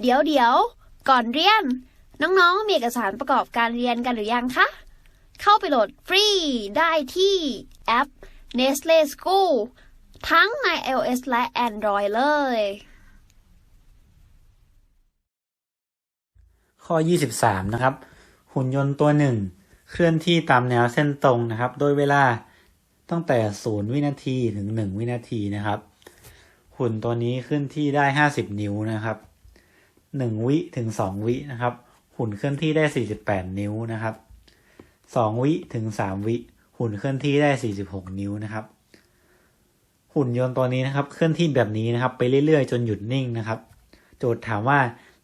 เดี๋ยวเดี๋ยวก่อนเรียน น้องๆ มีเอกสารประกอบการเรียนกันหรือยังคะ เข้าไปโหลดฟรีได้ที่แอป Nestle School ทั้งใน iOS และ Android เลย ข้อ 23 นะครับ หุ่นยนต์ตัวหนึ่ง เคลื่อนที่ตามแนวเส้นตรงนะครับ โดยเวลาตั้งแต่ 0 วินาทีถึง 1 วินาทีนะครับ หุ่นตัวนี้เคลื่อนที่ได้ 50 นิ้วนะครับ 1วิถึง2วินะครับ หุ่นเคลื่อนที่ได้48นิ้วนะครับ2วิถึง3วิ หุ่นเคลื่อนที่ได้46นิ้วนะครับ หุ่นยนต์ตัวนี้นะครับ เคลื่อนที่แบบนี้นะครับ ไปเรื่อยๆ จนหยุดนิ่งนะครับ โจทย์ถามว่า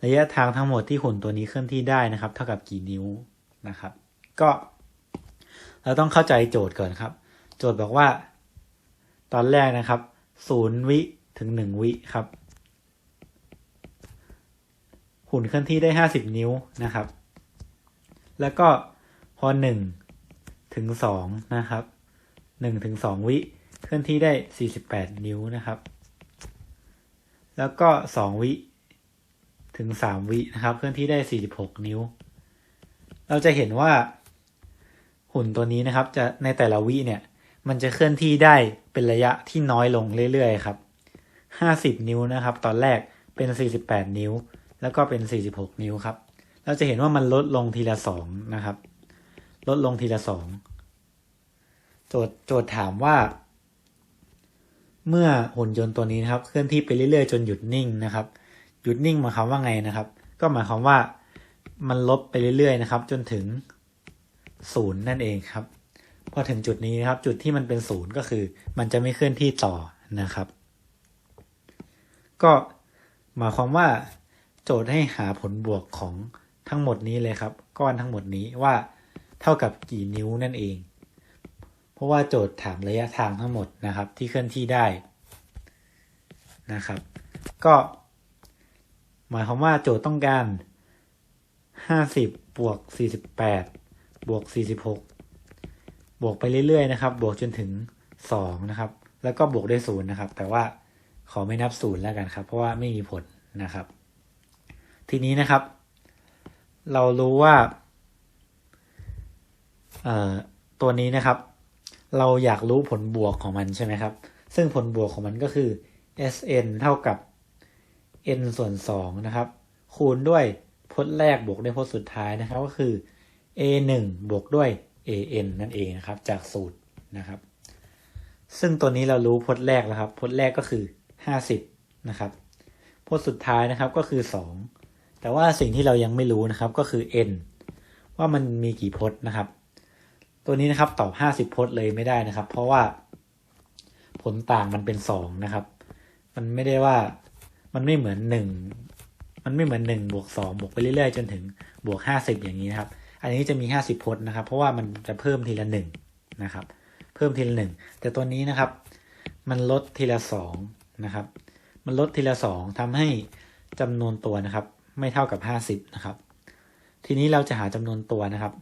ระยะทางทั้งหมดที่หุ่นตัวนี้เคลื่อนที่ได้นะครับ เท่ากับกี่นิ้วนะครับ ก็ เราต้องเข้าใจโจทย์ก่อนครับ โจทย์บอกว่า ตอนแรกนะครับศูนย์วิถึงหนึ่งวิครับ หุ่นเคลื่อนที่ได้ห้าสิบนิ้วนะครับ แล้วก็พอหนึ่งถึงสองนะครับหนึ่งถึงสองวิเคลื่อนที่ได้สี่สิบแปดนิ้วนะครับ แล้วก็สองวิถึงสามวินะครับ เคลื่อนที่ได้สี่สิบหกนิ้ว เราจะเห็นว่าหุ่นตัวนี้นะครับ จะในแต่ละวิเนี่ย มันจะเคลื่อนที่ได้เป็นระยะที่น้อยลงเรื่อยๆครับห้าสิบนิ้วนะครับ ตอนแรกเป็นสี่สิบแปดนิ้ว แล้วก็เป็นสี่สิบหกนิ้วครับ เราจะเห็นว่ามันลดลงทีละสองนะครับ ลดลงทีละสองโจทย์โจทย์ถามว่า เมื่อหุ่นยนต์ตัวนี้นะครับ เคลื่อนที่ไปเรื่อยๆ จนหยุดนิ่งนะครับ หยุดนิ่งหมายความว่าไงนะครับ ก็หมายความว่ามันลบไปเรื่อยๆ นะครับ จนถึงศูนย์นั่นเองครับ พอถึงจุดนี้นะครับ จุดที่มันเป็นศูนย์ก็คือ มันจะไม่เคลื่อนที่ต่อนะครับ ก็หมายความว่า จทย์ให้หาผลบวกของทั้งหมดนี้เลยครับ ก้อนทั้งหมดนี้ว่าเท่ากับกี่นิ้วนั่นเอง เพราะว่าโจทย์ถามระยะทางทั้งหมดนะครับ ที่เคลื่อนที่ได้นะครับ ก็หมายความว่าโจทย์ต้องการห้าสิบบวกสี่สิบแปดบวกสี่สิบหกบวกไปเรื่อยๆนะครับ บวกจนถึงสองนะครับ แล้วก็บวกได้ศูนย์นะครับ แต่ว่าขอไม่นับศูนย์แล้วกันครับ เพราะว่าไม่มีผลนะครับ ทีนี้นะครับ เรารู้ว่าเอ่อตัวนี้นะครับ เราอยากรู้ผลบวกของมันใช่ไหมครับ ซึ่งผลบวกของมันก็คือ sn เท่ากับ n ส่วน2นะครับ คูณด้วยพจน์แรกบวกด้วยพจน์สุดท้ายนะครับ ก็คือ a 1บวกด้วย an นั่นเองนะครับ จากสูตรนะครับ ซึ่งตัวนี้เรารู้พจน์แรกแล้วครับ พจน์แรกก็คือ 50 นะครับพจน์สุดท้ายนะครับก็คือ 2 แต่ว่าสิ่งที่เรายังไม่รู้นะครับก็คือ n ว่ามันมีกี่พจน์นะครับ ตัวนี้นะครับตอบ 50 พจน์เลยไม่ได้นะครับ เพราะว่าผลต่างมันเป็น2นะครับ มันไม่ได้ว่ามันไม่เหมือนหนึ่งมันไม่เหมือนหนึ่งบวกสองบวกไปเรื่อยๆ จนถึงบวกห้าสิบอย่างนี้นะครับ อันนี้จะมีห้าสิบพจน์นะครับ เพราะว่ามันจะเพิ่มทีละหนึ่งนะครับ เพิ่มทีละหนึ่งแต่ตัวนี้นะครับ มันลดทีละสองนะครับ มันลดทีละสองทำให้จำนวนตัวนะครับ ไม่เท่ากับห้าสิบนะครับ ทีนี้เราจะหาจำนวนตัวนะครับ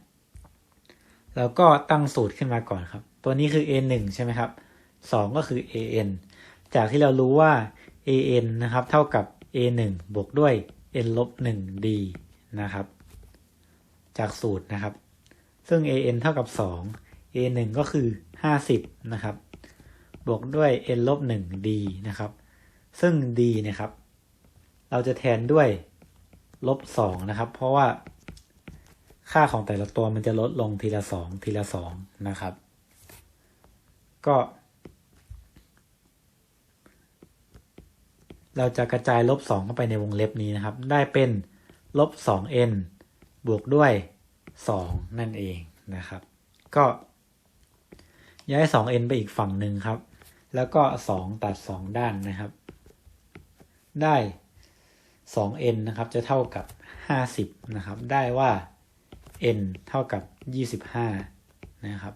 แล้วก็ตั้งสูตรขึ้นมาก่อนครับ ตัวนี้คือ a 1ใช่ไหมครับสองก็คือ an จากที่เรารู้ว่า an นะครับ เท่ากับ a 1บวกด้วย n ลบ1 d นะครับ จากสูตรนะครับ ซึ่ง an เท่ากับ 2 a 1ก็คือ 50 นะครับ บวกด้วย n ลบ1 d นะครับ ซึ่ง d นี่ยครับ เราจะแทนด้วย ลบ2นะครับ เพราะว่าค่าของแต่ละตัวมันจะลดลงทีละ2ทีละ2นะครับ ก็ เราจะกระจายลบ2เข้าไปในวงเล็บนี้นะครับ ได้เป็นลบ 2n บวกด้วย2นั่นเองนะครับ ก็ย้าย 2n ไปอีกฝั่งหนึ่งครับ แล้วก็2ตัด2ด้านนะครับ ได้ 2n นะครับจะเท่ากับ 50 นะครับ ได้ว่า n เท่ากับ 25 นะครับ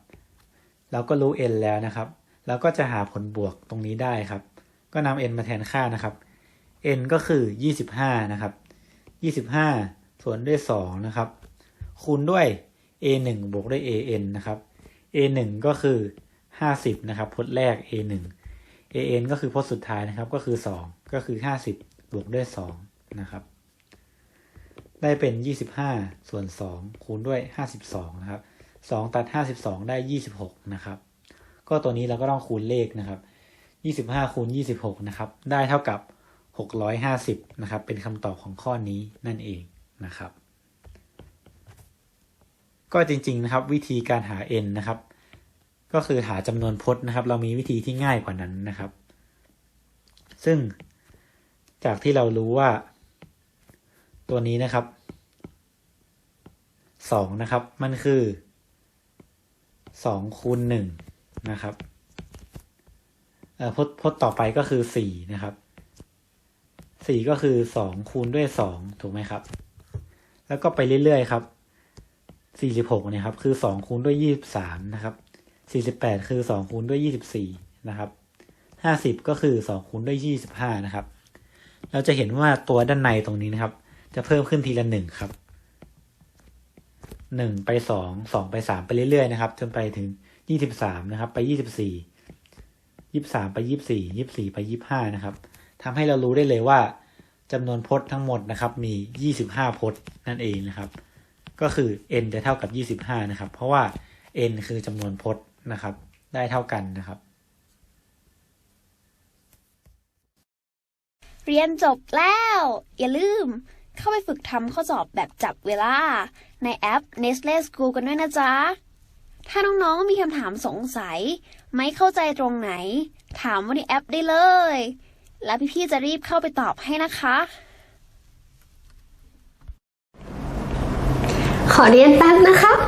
เราก็รู้ n แล้วนะครับแล้วก็จะหาผลบวกตรงนี้ได้ครับ ก็นำ n มาแทนค่านะครับ n ก็คือ 25 นะครับ 25 ส่วนด้วย 2 นะครับ คูณด้วย a 1บวกด้วย a n นะครับ a 1ก็คือ 50 นะครับพจน์แรก a 1 a n ก็คือพจน์สุดท้ายนะครับ ก็คือ 2 ก็คือ 50 บวกด้วย 2 นะครับ ได้เป็นยี่สิบห้าส่วนสองคูณด้วยห้าสิบสองนะครับสองตัดห้าสิบสองได้ยี่สิบหกนะครับ ก็ตัวนี้เราก็ต้องคูณเลขนะครับยี่สิบห้าคูณยี่สิบหกนะครับ ได้เท่ากับหกร้อยห้าสิบนะครับ เป็นคำตอบของข้อนี้นั่นเองนะครับ ก็จริงๆนะครับวิธีการหา n นะครับ ก็คือหาจำนวนพจน์นะครับ เรามีวิธีที่ง่ายกว่านั้นนะครับ ซึ่งจากที่เรารู้ว่า ตัวนี้นะครับสองนะครับ มันคือสองคูณหนึ่งนะครับเอ่อพจน์พจน์ต่อไปก็คือสี่นะครับสี่ก็คือสองคูณด้วยสองถูกไหมครับ แล้วก็ไปเรื่อยๆครับสี่สิบหกเนี่ยครับ คือสองคูณด้วยยี่สิบสามนะครับสี่สิบแปดคือสองคูณด้วยยี่สิบสี่นะครับห้าสิบก็คือสองคูณด้วยยี่สิบห้านะครับ เราจะเห็นว่าตัวด้านในตรงนี้นะครับ จะเพิ่มขึ้นทีละหนึ่งครับหนึ่งไปสองสองไปสามไปเรื่อยๆนะครับ จนไปถึงยี่สิบสามนะครับ ไปยี่สิบสี่ยี่สามไปยี่สี่ยี่สี่ไปยี่ห้านะครับทำให้เรารู้ได้เลยว่าจำนวนพจน์ทั้งหมดนะครับ มียี่สิบห้าพจน์นั่นเองนะครับ ก็คือ n จะเท่ากับยี่สิบห้านะครับ เพราะว่า n คือจำนวนพจน์นะครับ ได้เท่ากันนะครับ เรียนจบแล้ว อย่าลืม เข้าไปฝึกทำข้อสอบแบบจับเวลา ในแอป Nestle School กันด้วยนะจ๊ะ ถ้าน้องๆมีคำถามสงสัย ไม่เข้าใจตรงไหน ถามว่าในแอปได้เลย แล้วพี่ๆจะรีบเข้าไปตอบให้นะคะ ขอเรียนแป๊บนะครับ